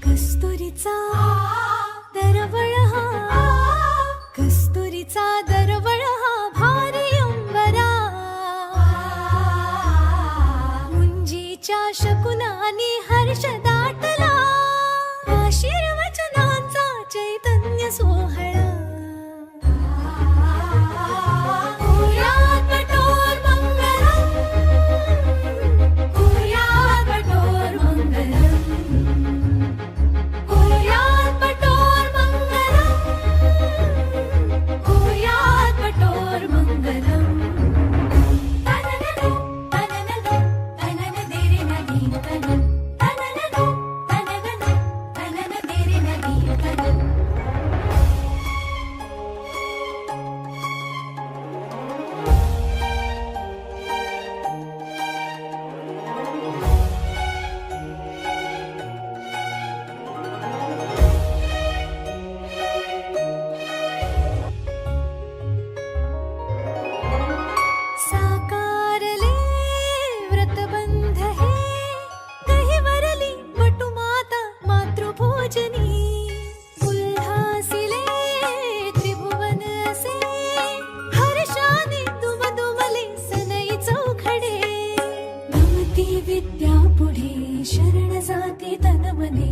कस्तुरीचा दरवळ हा कस्तुरीचा दरवळ हा भारी अंबरा मुंजीच्या शकुनानी हर्षदा Başarı. విద్యాపుడే శరణ సాతి తనమనే